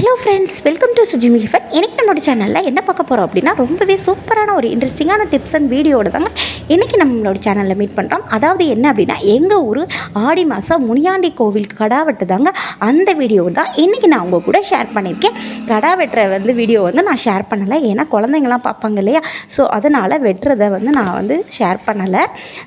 Hello friends welcome to சுஜிமி ஹிஃபன் இன்னைக்கு நம்மளோட சேனலில் என்ன பார்க்க போகிறோம் அப்படின்னா ரொம்பவே சூப்பரான ஒரு இன்ட்ரெஸ்டிங்கான டிப்ஸ் அண்ட் வீடியோட தாங்க இன்றைக்கி நம்மளோட சேனலில் மீட் பண்ணுறோம் அதாவது என்ன அப்படின்னா எங்கள் ஊர் ஆடி மாதம் முனியாண்டி கோவில் கடா வெட்டுதாங்க அந்த வீடியோ தான் இன்றைக்கி நான் உங்கள் கூட ஷேர் பண்ணியிருக்கேன். கடா வெட்டுற வந்து வீடியோ வந்து நான் ஷேர் பண்ணலை. ஏன்னா குழந்தைங்களாம் பார்ப்பாங்க இல்லையா? ஸோ அதனால் வெட்டுறதை வந்து நான் வந்து ஷேர் பண்ணலை.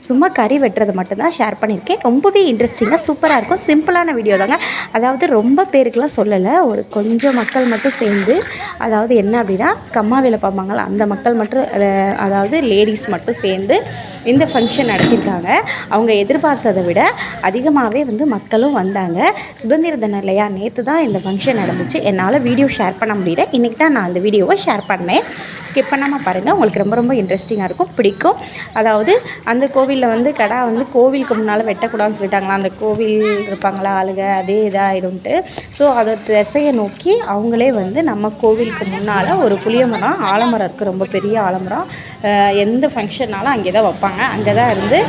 சும்மா கறி வெட்டுறதை மட்டும்தான் ஷேர் பண்ணியிருக்கேன். ரொம்பவே இன்ட்ரெஸ்டிங்காக சூப்பராக இருக்கும். சிம்பிளான வீடியோ தாங்க. அதாவது ரொம்ப பேருக்கெலாம் சொல்லலை. ஒரு கொஞ்சம் மக்கள் மட்டும் சேர்ந்து அதாவது என்ன அப்படின்னா கம்மா வேலை பார்ப்பாங்கள்ல அந்த மக்கள் மட்டும் அதாவது லேடிஸ் மட்டும் சேர்ந்து இந்த ஃபங்க்ஷன் நடத்தியிருக்காங்க அவங்க எதிர்பார்த்ததை விட அதிகமாகவே வந்து மக்களும் வந்தாங்க. சுதந்திர தினம் இல்லையா? நேற்று தான் இந்த ஃபங்க்ஷன் நடந்துச்சு. என்னால் வீடியோ ஷேர் பண்ண முடியல. இன்றைக்கி தான் நான் அந்த வீடியோவை ஷேர் பண்ணேன். ஸ்கிப் பண்ணாமல் பாருங்கள் உங்களுக்கு ரொம்ப ரொம்ப இன்ட்ரெஸ்டிங்காக இருக்கும். பிடிக்கும். அதாவது அந்த கோவிலில் வந்து கடா வந்து கோவிலுக்கு முன்னால் வெட்டக்கூடாதுன்னு சொல்லிட்டாங்களா? அந்த கோவில் இருப்பாங்களா ஆளுங்க அதே இதாகிடும்ட்டு ஸோ அதை திசையை நோக்கி அவங்களே வந்து நம்ம கோவிலுக்கு முன்னால் ஒரு புளிய மரம் ஆலமரம் இருக்குது ரொம்ப பெரிய ஆலமரம் எந்த ஃபங்க்ஷன்னாலும் அங்கே தான் வைப்பாங்க. அங்கே தான் இருந்து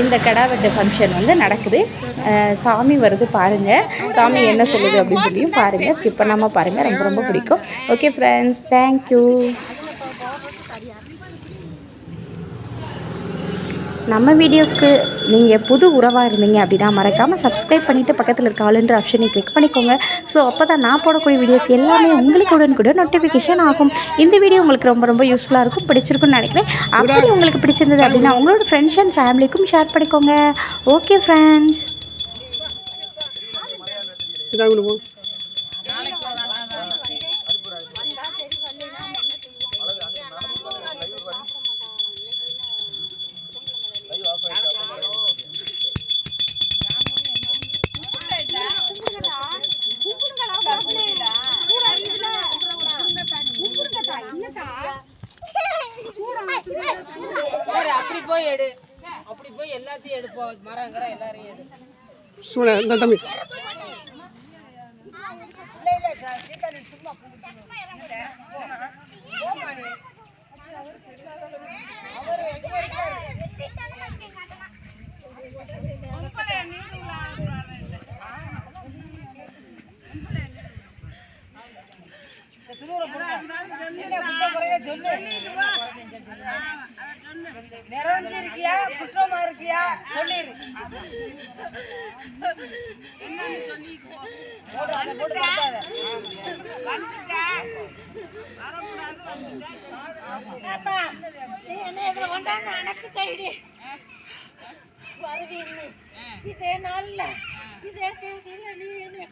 இந்த கடா வெட்டு ஃபங்க்ஷன் வந்து நடக்குது. சாமி வருது பாருங்கள் சாமி என்ன சொல்லுது அப்படின்னு சொல்லியும் பாருங்கள் ஸ்கிப் பண்ணாமல் பாருங்கள் ரொம்ப ரொம்ப பிடிக்கும். ஓகே ஃப்ரெண்ட்ஸ் தேங்க்யூ நம்ம வீடியோக்கு நீங்கள் புது உறவாக இருந்தீங்க அப்படின்னா மறக்காமல் சப்ஸ்கிரைப் பண்ணிவிட்டு பக்கத்தில் இருக்க ஆளுன்ற ஆப்ஷனை கிளிக் பண்ணிக்கோங்க. ஸோ அப்போ தான் நான் போடக்கூடிய வீடியோஸ் எல்லாமே உங்களுக்கு உடன் கூட நோட்டிஃபிகேஷன் ஆகும். இந்த வீடியோ உங்களுக்கு ரொம்ப ரொம்ப யூஸ்ஃபுல்லாக இருக்கும் பிடிச்சிருக்குன்னு நினைக்கிறேன். அப்படி உங்களுக்கு பிடிச்சிருந்தது அப்படின்னா உங்களோட ஃப்ரெண்ட்ஸ் அண்ட் ஃபேமிலிக்கும் ஷேர் பண்ணிக்கோங்க. ஓகே ஃப்ரெண்ட்ஸ் சரி அப்படி போய் எடு. அப்படி போய் எல்லாத்தையும் எடுப்போம் மரங்கிற எல்லாரையும் எடு. சூழ இந்த தம்பி. நிறைஞ்சிருக்கியா? குற்றமா இருக்கியா? சொல்லிரு. போடு, அதை போட்டு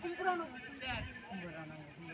கும்பிடணும்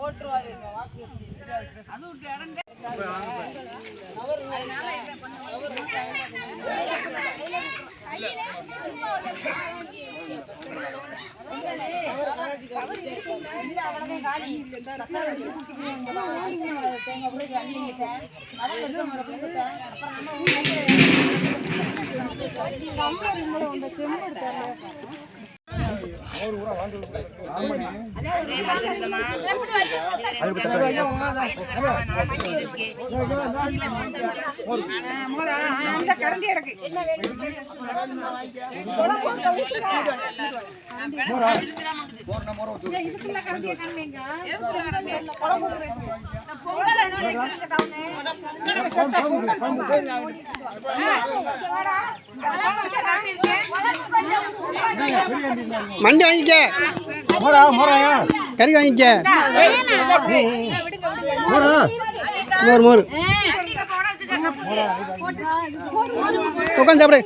போட்டுருவாரு. அது ஒரு இடம் அந்த கரண்டி எனக்கு இதுக்குள்ள கரண்டி கரண்டிங்க மண்டி வாங்கிக்க. கறி வாங்கிக்க. மோர். மோர் உட்காந்து சாப்பிடு.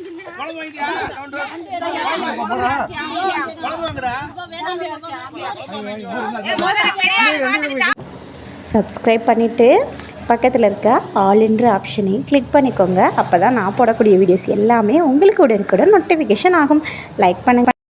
சப்ஸ்கிரைப் பண்ணிவிட்டு பக்கத்தில் இருக்க ஆல் என்ற ஆப்ஷனையும் கிளிக் பண்ணிக்கோங்க. அப்போ தான் நான் போடக்கூடிய வீடியோஸ் எல்லாமே உங்களுக்கு உடனுக்குடன் நோட்டிஃபிகேஷன் ஆகும். லைக் பண்ணுங்கள்